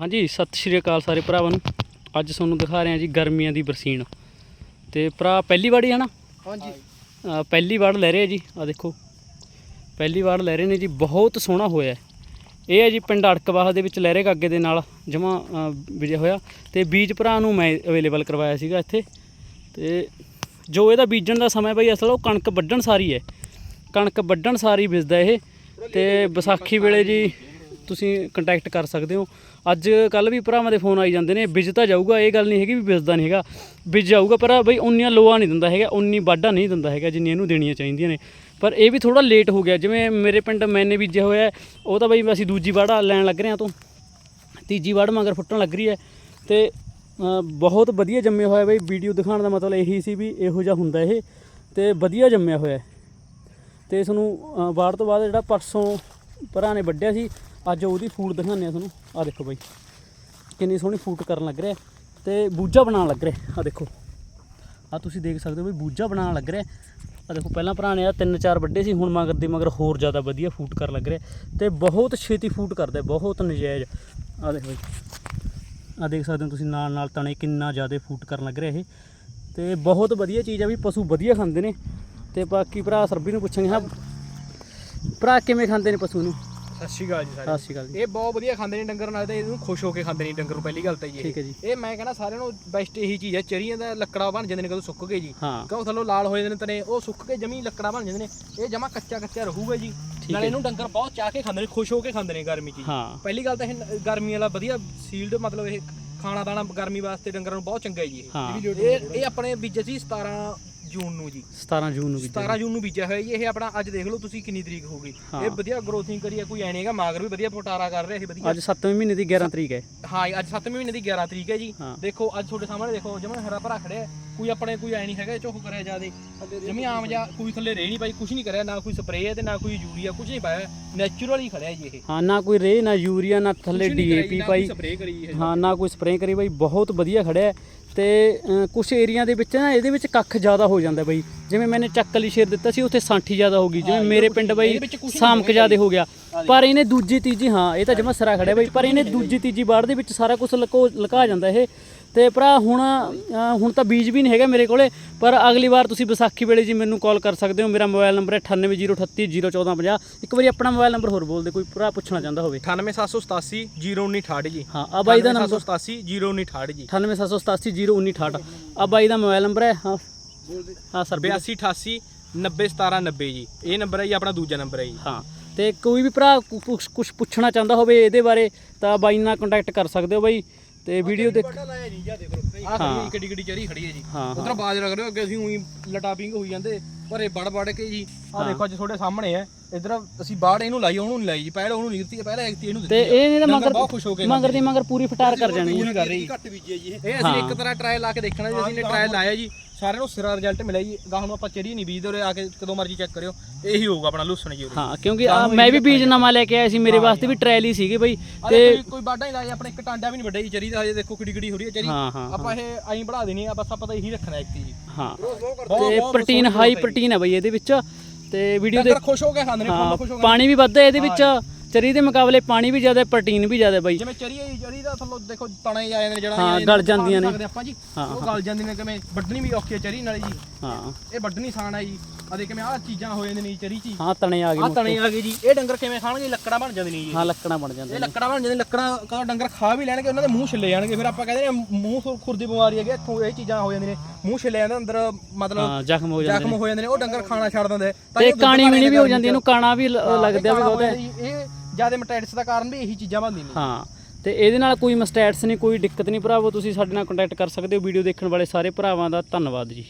ਹਾਂਜੀ ਸਤਿ ਸ਼੍ਰੀ ਅਕਾਲ ਸਾਰੇ ਭਰਾਵਾਂ ਨੂੰ। ਅੱਜ ਤੁਹਾਨੂੰ ਦਿਖਾ ਰਹੇ ਹਾਂ ਜੀ ਗਰਮੀਆਂ ਦੀ ਬਰਸੀਨ। ਤੇ ਭਰਾ ਪਹਿਲੀ ਵਾੜੀ ਹੈ ਨਾ? ਹਾਂਜੀ। ਪਹਿਲੀ ਵਾਰ ਲੈ ਰਹੇ ਆ ਜੀ ਆ ਦੇਖੋ। ਪਹਿਲੀ ਵਾਰ ਲੈ ਰਹੇ ਨੇ ਜੀ ਬਹੁਤ ਸੋਹਣਾ ਹੋਇਆ। ਇਹ ਹੈ ਜੀ ਪਿੰਡ ਅੜਕਵਾਹ ਦੇ ਵਿੱਚ ਲਹਿਰੇ ਕਾਗੇ ਦੇ ਨਾਲ ਜਮਾ ਵਿਜੇ ਹੋਇਆ। ਤੇ ਬੀਜ ਭਰਾ ਨੂੰ ਮੈਂ ਅਵੇਲੇਬਲ ਕਰਵਾਇਆ ਸੀਗਾ ਇੱਥੇ। ਤੇ ਜੋ ਇਹਦਾ ਬੀਜਣ ਦਾ ਸਮਾਂ ਬਈ ਅਸਲ ਉਹ ਕਣਕ ਵੱਢਣ ਸਾਰੀ ਹੈ। ਕਣਕ ਵੱਢਣ ਸਾਰੀ ਬੀਜਦਾ ਇਹ। ਤੇ ਵਿਸਾਖੀ ਵੇਲੇ ਜੀ ਤੁਸੀਂ ਕੰਟੈਕਟ ਕਰ ਸਕਦੇ ਹੋ। ਅੱਜ ਕੱਲ ਵੀ ਭਰਾਵਾਂ ਦੇ ਫੋਨ ਆਈ ਜਾਂਦੇ ਨੇ ਵਿਜ ਤਾਂ ਜਾਊਗਾ ਇਹ ਗੱਲ ਨਹੀਂ ਹੈਗੀ ਵੀ ਬਿਜਦਾ ਨਹੀਂ ਹੈਗਾ। ਵਿਜ ਜਾਊਗਾ ਪਰ ਬਈ ਉਨੀਆਂ ਲੋਆ ਨਹੀਂ ਦਿੰਦਾ ਹੈਗਾ ਉਨੀ ਵਾਢਾ ਨਹੀਂ ਦਿੰਦਾ ਹੈਗਾ ਜਿੰਨੀ ਇਹਨੂੰ ਦੇਣੀਆਂ ਚਾਹੀਦੀਆਂ ਨੇ। ਪਰ ਇਹ ਵੀ ਥੋੜਾ ਲੇਟ ਹੋ ਗਿਆ ਜਿਵੇਂ ਮੇਰੇ ਪਿੰਡ ਮੈਨੇ ਬੀਜਿਆ ਹੋਇਆ ਉਹ ਤਾਂ ਬਈ ਅਸੀਂ ਦੂਜੀ ਵਾਢਾ ਲੈਣ ਲੱਗ ਰਹੇ ਹਾਂ ਤੋਂ। ਤੀਜੀ ਵਾਢ ਮਗਰ ਫੁੱਟਣ ਲੱਗ ਰਹੀ ਹੈ ਤੇ ਬਹੁਤ ਵਧੀਆ ਜੰਮਿਆ ਹੋਇਆ ਬਈ ਵੀਡੀਓ ਦਿਖਾਉਣ ਦਾ ਮਤਲਬ ਇਹੀ ਸੀ ਵੀ ਇਹੋ ਜਿਹਾ ਹੁੰਦਾ ਇਹ ਤੇ ਵਧੀਆ ਜੰਮਿਆ ਹੋਇਆ ਹੈ। ਤੇ ਇਸ ਨੂੰ ਅ, ਵਾਢ ਤੋਂ ਬਾਅਦ ਜਿਹੜਾ ਪਰਸੋਂ ਭਰਾ ਨੇ ਵੱਢਿਆ ਸੀ। ਅੱਜ ਉਹਦੀ ਫੂਡ ਦਿਖਾਉਂਦੇ ਆ ਤੁਹਾਨੂੰ। ਆ ਦੇਖੋ ਬਾਈ। ਕਿੰਨੀ ਸੋਹਣੀ ਫੂਟ ਕਰਨ ਲੱਗ ਰਿਹਾ। ਤੇ ਬੂਝਾ ਬਣਾਉਣ ਲੱਗ ਰਿਹਾ। ਆ ਦੇਖੋ। ਆ ਤੁਸੀਂ ਦੇਖ ਸਕਦੇ ਹੋ ਵੀ ਬੂਝਾ ਬਣਾਉਣ ਲੱਗ ਰਿਹਾ। ਆ ਦੇਖੋ, ਪਹਿਲਾਂ ਭਰਾ ਨੇ ਆ ਤਿੰਨ ਚਾਰ ਵੱਡੇ ਸੀ। ਹੁਣ ਮਗਰ ਦੀ ਮਗਰ ਹੋਰ ਜ਼ਿਆਦਾ ਵਧੀਆ ਫੂਟ ਕਰਨ ਲੱਗ ਰਿਹਾ। ਤੇ ਬਹੁਤ ਛੇਤੀ ਫੂਟ ਕਰਦਾ ਬਹੁਤ ਨਜਾਇਜ਼। ਆ ਦੇਖੋ ਬਾਈ। ਆ ਦੇਖ ਸਕਦੇ ਹੋ ਤੁਸੀਂ ਨਾਲ ਨਾਲ ਤਣੇ ਕਿੰਨਾ ਜ਼ਿਆਦਾ ਫੂਟ ਕਰਨ ਲੱਗ ਰਿਹਾ ਇਹ। ਤੇ ਬਹੁਤ ਵਧੀਆ ਚੀਜ਼ ਆ ਵੀ ਪਸ਼ੂ ਵਧੀਆ ਖਾਂਦੇ ਨੇ। ਤੇ ਬਾਕੀ ਭਰਾ ਸਰਬੀ ਨੂੰ ਪੁੱਛਾਂਗੇ। ਹਾਂ ਭਰਾ ਕਿਵੇਂ ਖਾਂਦੇ ਨੇ ਪਸ਼ੂ ਨੂੰ? ਸਤਿ ਸ਼੍ਰੀ ਅਕਾਲ ਜੀ ਸਤਿ ਸਾਰੇ ਸ਼੍ਰੀ ਅਕਾਲ ਜੀ। ਇਹ ਬਹੁਤ ਵਧੀਆ ਖਾਂਦੇ ਨੇ ਡੰਗਰ ਨਾਲ ਤੇ ਇਹਨੂੰ ਖੁਸ਼ ਹੋ ਕੇ ਖਾਂਦੇ ਨੇ ਡੰਗਰ ਨੂੰ ਪਹਿਲੀ ਗੱਲ ਤਾਂ ਇਹ। ਠੀਕ ਹੈ ਜੀ। ਇਹ ਮੈਂ ਕਹਿੰਦਾ ਸਾਰਿਆਂ ਨੂੰ ਬੈਸਟ ਇਹੀ ਚੀਜ਼ ਹੈ ਚਰੀਆਂ ਦਾ ਲੱਕੜਾ ਬਣ ਜਾਂਦੇ ਨੇ ਕਦੋਂ ਸੁੱਕ ਗਏ ਜੀ। ਹਾਂ। ਕਿਉਂ ਥੱਲੋਂ ਲਾਲ ਹੋ ਜਾਂਦੇ ਨੇ ਤਨੇ ਉਹ ਸੁੱਕ ਕੇ ਜਮੀ ਲੱਕੜਾ ਬਣ ਜਾਂਦੇ ਨੇ। ਇਹ ਜਮਾ ਕੱਚਾ ਕੱਚਾ ਰਹੂਗਾ ਜੀ। ਹੈ। ਨਾਲੇ ਇਹਨੂੰ ਡੰਗਰ ਬਹੁਤ ਚਾਹ ਕੇ ਖਾਂਦੇ ਨੇ ਖੁਸ਼ ਹੋ ਕੇ ਖਾਂਦੇ ਨੇ ਗਰਮੀ 'ਚ ਜੀ। ਹਾਂ। ਪਹਿਲੀ ਗੱਲ ਤਾਂ ਇਹ ਨ- ਗਰਮੀ ਵਾਲਾ ਵਧੀਆ ਸੀਲਡ ਮਤਲਬ ਇਹ ਖਾਣਾ ਦਾਣਾ ਗਰਮੀ ਵਾਸਤੇ ਡੰਗਰਾਂ ਨੂੰ ਬਹੁਤ ਚੰਗਾ ਹੈ ਜੀ ਹਾਂ। ਇਹ ਇਹ ਆਪਣੇ ਬੀਜੇ ਸੀ 17 ਜੂਨ ਨੂੰ ਜੀ। 17 ਜੂਨ ਨੂੰ ਵੀ 17 ਜੂਨ ਨੂੰ ਬੀਜਿਆ ਹੋਇਆ ਜੀ ਇਹ ਆਪਣਾ ਅੱਜ ਦੇਖ ਲਓ ਤੁਸੀਂ ਕਿੰਨੀ ਤਰੀਕ ਹੋ ਗਈ। ਹਾਂ। ਇਹ ਵਧੀਆ ਗਰੋਥਿੰਗ ਕਰੀ ਹੈ ਕੋਈ ਐ ਨਹੀਂਗਾ ਮਾਗਰ ਵੀ ਵਧੀਆ ਪਟਾਰਾ ਕਰ ਰਿਹਾ ਇਹ ਵਧੀਆ। ਅੱਜ 7ਵੇਂ ਮਹੀਨੇ ਦੀ 11 ਤਰੀਕ ਹੈ। ਹਾਂ ਜੀ, ਅੱਜ 7ਵੇਂ ਮਹੀਨੇ ਦੀ 11 ਤਰੀਕ ਹੈ ਜੀ। ਹਾਂ। ਦੇਖੋ ਅੱਜ ਤੁਹਾਡੇ ਸਾਹਮਣੇ ਦੇਖੋ ਜਮਾ ਹਰਾ ਭਰਾ ਖੜਿਆ ਹੈ। ਕੋਈ ਆਪਣੇ ਕੋਈ ਐ ਨਹੀਂ ਹੈਗਾ ਝੁੱਕ ਕਰਿਆ ਜਾਦੇ। ਜਮੀ ਆਮ ਜਾਂ ਕੋਈ ਥੱਲੇ ਰੇ ਨਹੀਂ ਪਾਈ ਕੁਝ ਨਹੀਂ ਕਰਿਆ ਨਾ ਕੋਈ ਸਪਰੇਅ ਹੈ ਤੇ ਨਾ ਕੋਈ ਯੂਰੀਆ ਕੁਝ ਨਹੀਂ ਪਾਇਆ। ਨੈਚੁਰਲ ਹੀ ਖੜਿਆ ਜੀ ਇਹ। ਹਾਂ ਨਾ ਕੋਈ ਰੇ ਨਾ ਯੂਰੀਆ ਨਾ ਥੱਲੇ ਡੀਏਪੀ ਪਾਈ। ਸਪਰੇਅ ਕਰੀ ਇਹ। ਹਾਂ ਨਾ ਕੋਈ ਸਪਰੇਅ ਕਰੀ ਬਾਈ ਬਹੁਤ ਵਧੀਆ ਖੜਿਆ ਹੈ। ਤੇ ਕੁਛ ਏਰੀਆ ਦੇ ਵਿੱਚ ਨਾ ਇਹਦੇ ਵਿੱਚ ਕੱਖ ਜ਼ਿਆਦਾ ਹੋ ਜਾਂਦਾ ਬਾਈ। ਜਿਵੇਂ ਮੈਨੇ ਚੱਕਲੀ ਸ਼ੇਰ ਦਿੱਤਾ ਸੀ ਉੱਥੇ ਸਾਂਠੀ ਜ਼ਿਆਦਾ ਹੋ ਗਈ। ਜਿਵੇਂ ਮੇਰੇ ਪਿੰਡ ਬਾਈ ਸਾਮਕ ਜ਼ਿਆਦਾ ਹੋ ਗਿਆ। ਪਰ ਇਹਨੇ ਦੂਜੀ ਤੀਜੀ ਹਾਂ ਇਹ ਤਾਂ ਜਮਾ ਸਰਾ ਖੜਿਆ ਬਾਈ ਪਰ ਇਹਨੇ ਦੂਜੀ ਤੀਜੀ ਬਾੜ ਦੇ ਵਿੱਚ ਸਾਰਾ ਕੁਝ ਲਕੋ ਲਕਾ ਜਾਂਦਾ ਇਹ। ਤੇ ਭਰਾ ਹੁਣ ਹੁਣ ਤਾਂ ਬੀਜ ਵੀ ਨਹੀਂ ਹੈਗਾ ਮੇਰੇ ਕੋਲੇ ਪਰ ਅਗਲੀ ਵਾਰ ਤੁਸੀਂ ਵਿਸਾਖੀ ਵੇਲੇ ਜੀ ਮੈਨੂੰ ਕਾਲ ਕਰ ਸਕਦੇ ਹੋ। ਮੇਰਾ ਮੋਬਾਈਲ ਨੰਬਰ ਹੈ 9803801450 ਇੱਕ ਵਾਰੀ ਆਪਣਾ ਮੋਬਾਈਲ ਨੰਬਰ ਹੋਰ ਬੋਲ ਦੇ ਕੋਈ ਭਰਾ ਪੁੱਛਣਾ ਚਾਹੁੰਦਾ ਹੋਵੇ। 98787 0968 ਜੀ। ਹਾਂ ਆ ਬਾਈ ਦਾ ਨੰਬਰ 98787 0968 ਜੀ। 9878801968 ਆ ਬਾਈ ਦਾ ਮੋਬਾਈਲ ਨੰਬਰ ਹੈ। ਹਾਂ ਹਾਂ ਸਰ 8288 901790 ਜੀ। ਇਹ ਨੰਬਰ ਹੈ ਜੀ ਆਪਣਾ ਦੂਜਾ ਨੰਬਰ ਹੈ ਜੀ। ਹਾਂ ਤੇ ਕੋਈ ਵੀ ਭਰਾ ਕੁਝ ਪੁੱਛਣਾ ਚਾਹੁੰਦਾ ਹੋਵੇ ਇਹਦੇ ਬਾਰੇ ਤਾਂ ਬਾਈ ਨਾਲ ਕੰਟੈਕਟ ਕਰ ਸਕਦੇ ਹੋ ਬਾਈ। ਤੇ ਵੀਡੀਓ ਦੇਖ ਆਹ ਖੜੀ ਹੈ ਕਿੱਡੀ ਕਿੱਡੀ ਚਰੀ ਖੜੀ ਹੈ ਜੀ। ਉਧਰ ਬਾਜ ਲੱਗ ਰਹੇ ਹੋ ਅੱਗੇ ਅਸੀਂ ਉਹੀ ਲਟਾਪਿੰਗ ਹੋਈ ਜਾਂਦੇ। ਭਰੇ ਵੜ ਵੜ ਕੇ ਜੀ। ਆਹ ਦੇਖੋ ਅੱਜ ਤੁਹਾਡੇ ਸਾਹਮਣੇ ਹੈ। ਇਧਰ ਅਸੀਂ ਬਾੜ ਇਹਨੂੰ ਲਾਈ ਉਹਨੂੰ ਨਹੀਂ ਲਾਈ ਜੀ। ਪਹਿਲਾਂ ਉਹਨੂੰ ਨਹੀਂ ਦਿੱਤੀ ਪਹਿਲਾਂ ਦਿੱਤੀ ਇਹਨੂੰ ਤੇ ਦਿੱਤੀ ਇਹ ਇਹਦਾ ਡੰਗਰ ਮਗਰ ਬਹੁਤ ਖੁਸ਼ ਹੋ ਕੇ ਮਗਰ ਦੀ ਮਗਰ ਪੂਰੀ ਫਟਾਰ ਕਰ ਜਾਣੀ ਹੈ। ਕਰ ਰਹੀ ਘੱਟ ਬੀਜੇ ਜੀ। ਇਹ ਅਸੀਂ ਇੱਕ ਤਰ੍ਹਾਂ ਟ੍ਰਾਇਲ ਲਾ ਕੇ ਦੇਖਣਾ ਜੀ ਅਸੀਂ ਨੇ ਟ੍ਰਾਇਲ ਲਾਇਆ ਜੀ। ਸਾਰਿਆਂ ਨੂੰ ਸਿਰਾ ਰਿਜ਼ਲਟ ਮਿਲਿਆ ਜੀ। ਗਾਹ ਨੂੰ ਆਪਾਂ ਚਰੀ ਨਹੀਂ ਬੀਜਦੇ ਉਰੇ ਆ ਕੇ ਕਦੋਂ ਮਰਜ਼ੀ ਚੈੱਕ ਕਰਿਓ। ਇਹੀ ਹੋਊਗਾ ਆਪਣਾ ਲੁੱਸਣ ਜੀ ਹਾਂ ਕਿਉਂਕਿ ਆ ਮੈਂ ਵੀ ਬੀਜ ਨਵਾਂ ਲੈ ਕੇ ਆਇਆ ਸੀ ਮੇਰੇ ਵਾਸਤੇ ਵੀ ਟ੍ਰਾਇਲ ਹੀ ਸੀਗੇ ਬਾਈ। ਆ ਤੇ ਕੋਈ ਬਾਡਾ ਹੀ ਲਾਇਆ ਆਪਣੇ ਇੱਕ ਟਾਂਡਾ ਵੀ ਨਹੀਂ ਵੱਡਾ ਜੀ ਚਰੀ ਦਾ ਹਜੇ ਦੇਖੋ ਕਿੱਡੀ ਕਿੱਡੀ ਹੋ ਰਹੀ ਹੈ ਚਰੀ ਆਪਾਂ ਇਹ ਐਂ ਬੜਾ ਦੇਣੀ ਆ ਬਸ ਆਪਾਂ ਤਾਂ ਇਹੀ ਰੱਖਣਾ ਇੱਕ ਜੀ। ਹਾਂ। ਤੇ ਪ੍ਰੋਟੀਨ ਹਾਈ ਜੀ। ਪ੍ਰੋਟੀਨ ਹੈ ਬਾਈ ਇਹਦੇ ਵਿੱਚ ਤੇ ਵੀਡੀਓ ਦੇ ਡੰਗਰ ਖੁਸ਼ ਹੋ ਕੇ ਖਾਂਦੇ ਨੇ ਫੁੱਲ ਖੁਸ਼ ਹੋ ਕੇ ਪਾਣੀ ਵੀ ਵੱਧਦਾ ਇਹਦੇ ਵਿੱਚ ਚਰੀ ਦੇ ਮੁਕਾਬਲੇ ਪਾਣੀ ਵੀ ਜ਼ਿਆਦਾ ਪ੍ਰੋਟੀਨ ਵੀ ਜ਼ਿਆਦਾ ਬਾਈ। ਜਿਵੇਂ ਚਰੀ ਹੈ ਚਰੀ ਦਾ ਥੱਲੋਂ ਦੇਖੋ ਤਣੇ ਆ ਜਾਂਦੇ ਨੇ ਜਿਹੜਾ ਹਾਂ, ਗਲ ਜਾਂਦੀਆਂ ਨੇ। ਆਪਾਂ ਜੀ। ਹਾਂ, ਉਹ ਗਲ ਜਾਂਦੀਆਂ ਨੇ ਕਿਵੇਂ ਵੱਢਣੀ ਵੀ ਔਖੀ ਹੈ ਚਰੀ ਨਾਲੇ ਜੀ। ਹਾਂ। ਇਹ ਵੱਢਣੀ ਆਸਾਨ ਹੈ ਜੀ। ਆ ਦੇ ਕਿਵੇਂ ਆਹ ਚੀਜ਼ਾਂ ਹੋ ਜਾਂਦੀਆਂ ਨੇ ਜੀ ਚਰੀ ਚ ਹੀ। ਹਾਂ ਤਣੇ ਆ ਗਏ ਆਹ ਤਣੇ ਆ ਗਏ ਜੀ। ਇਹ ਡੰਗਰ ਕਿਵੇਂ ਖਾਣਗੇ? ਲੱਕੜਾਂ ਬਣ ਜਾਂਦੀਆਂ ਨੇ ਜੀ। ਹਾਂ ਲੱਕੜਾਂ ਬਣ ਜਾਂਦੇ ਇਹ ਨੇ ਲੱਕੜਾਂ ਬਣ ਜਾਂਦੀਆਂ ਲੱਕੜਾਂ ਕਾ ਡੰਗਰ ਖਾ ਵੀ ਲੈਣਗੇ ਉਹਨਾਂ ਦੇ ਮੂੰਹ ਛਿੱਲੇ ਜਾਣਗੇ। ਫਿਰ ਆਪਾਂ ਕਹਿੰਦੇ ਨੇ ਮੂੰਹ ਖੁਰ- ਖੁਰ ਦੀ ਬਿਮਾਰੀ ਹੈਗੀ ਇੱਥੋਂ ਇਹ ਚੀਜ਼ਾਂ ਹੋ ਜਾਂਦੀਆਂ ਨੇ। ਮੂੰਹ ਛਿੱਲੇ ਜਾਂਦੇ ਅੰਦਰ ਮਤਲਬ ਹਾਂ ਜ਼ਖਮ ਹੋ ਜਾਂਦੇ ਜ਼ਖਮ ਨੇ। ਹੋ ਜਾਂਦੇ ਨੇ। ਉਹ ਡੰਗਰ ਖਾਣਾ ਛੱਡ ਦਿੰਦੇ। ਤਾਂ ਤੇ ਇਹ ਦੁੱਧ ਕਾਣੀ ਭਾਵੇਂ ਵੀਣੀ ਵੀ ਹੋ ਗਰਮੀ ਜਾਂਦੀ ਚ- ਇਹਨੂੰ ਕਾਣਾ ਵੀ ਲ- ਹਾਂ, ਲੱਗਦਾ ਵੀ ਇਹ ਕਾਲਾ ਬਹੁਤ ਹੈ ਹੋ ਜਾਂਦਾ ਜੀ, ਇਹ ਜ਼ਿਆਦਾ ਮਟੈਟਸ ਦਾ ਕਾਰਨ ਵੀ ਇਹੀ ਚੀਜ਼ਾਂ ਬਣਦੀਆਂ ਨੇ। ਹਾਂ ਤੇ ਇਹਦੇ ਨਾਲ ਕੋਈ ਮਸਟੈਟਸ ਨਹੀਂ ਕੋਈ ਦਿੱਕਤ ਨਹੀਂ ਭਰਾਵੋ। ਤੁਸੀਂ ਸਾਡੇ ਨਾਲ ਕੰਟੈਕਟ ਕਰ ਸਕਦੇ ਹੋ ਵੀਡੀਓ ਦੇਖਣ ਵਾਲੇ ਸਾਰੇ ਭਰਾਵਾਂ ਦਾ ਧੰਨਵਾਦ ਜੀ।